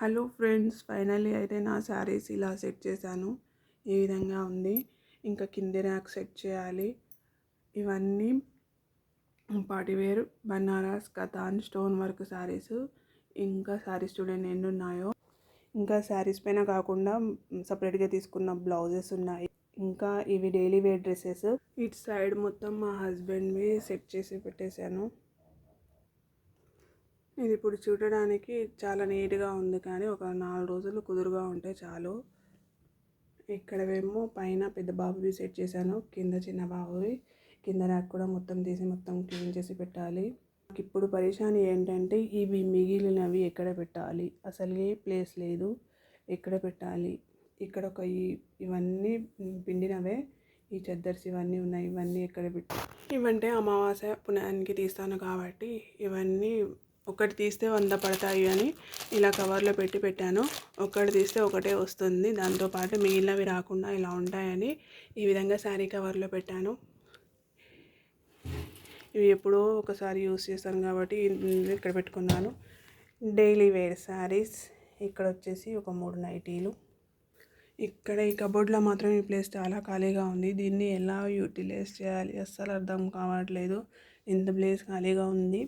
Hello friends finally అయితే నా శారీస్ ఇలా సెట్ చేశాను. ఈ విధంగా ఉంది. ఇంకా కింద ర్యాక్ సెట్ చేయాలి. ఇవన్నీ party wear Banaras katan stone work saris. ఇంకా శారీస్ చూడండి ఎన్ని ఉన్నాయో ఇంకా శారీస్ పైన కాకుండా సపరేట్గా తీసుకున్న బ్లౌజెస్ ఉన్నాయి. ఇంకా ఇవి డైలీ వేర్ డ్రెస్సెస్ ఇటు సైడ్ మొత్తం మా హస్బెండ్వి సెట్ చేసి పెట్టేశాను. ఇది ఇప్పుడు చూడడానికి చాలా నీట్గా ఉంది కానీ ఒక నాలుగు రోజులు కుదురుగా ఉంటే చాలు. ఇక్కడవేమో పైన పెద్ద బాబువి సెట్ చేశాను. కింద చిన్న బాబువి. కింద ర్యాక్ కూడా మొత్తం తీసి మొత్తం క్లీన్ చేసి పెట్టాలి. ఇప్పుడు పరిశాని ఏంటంటే ఇవి మిగిలినవి ఎక్కడ పెట్టాలి? అసలు ఏ ప్లేస్ లేదు. ఎక్కడ పెట్టాలి? ఇక్కడ ఒక ఈ ఇవన్నీ పిండినవే. ఈ చెద్దర్స్ ఇవన్నీ ఉన్నాయి. ఇవన్నీ ఎక్కడ పెట్టి ఇవంటే అమావాస్య పుణ్యానికి తీస్తాను కాబట్టి ఇవన్నీ ఒకటి తీస్తే వంద పడతాయి అని ఇలా కవర్లో పెట్టి పెట్టాను. ఒకటి తీస్తే ఒకటే వస్తుంది. దాంతోపాటు మిగిలినవి రాకుండా ఇలా ఉంటాయని ఈ విధంగా శారీ కవర్లో పెట్టాను. ఇవి ఎప్పుడో ఒకసారి యూస్ చేస్తాను కాబట్టి ఇక్కడ పెట్టుకున్నాను. Daily wear saris. ఇక్కడ వచ్చేసి ఒక మూడు నైటీలు. ఇక్కడ ఈ కబోర్డ్లో మాత్రం ఈ ప్లేస్ చాలా ఖాళీగా ఉంది. దీన్ని ఎలా యూటిలైజ్ చేయాలి? అస్సలు అర్థం కావట్లేదు. ఇంత ప్లేస్ ఖాళీగా ఉంది.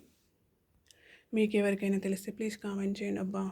మీకు ఎవరికైనా తెలిస్తే ప్లీజ్ కామెంట్ చేయండి అబ్బా.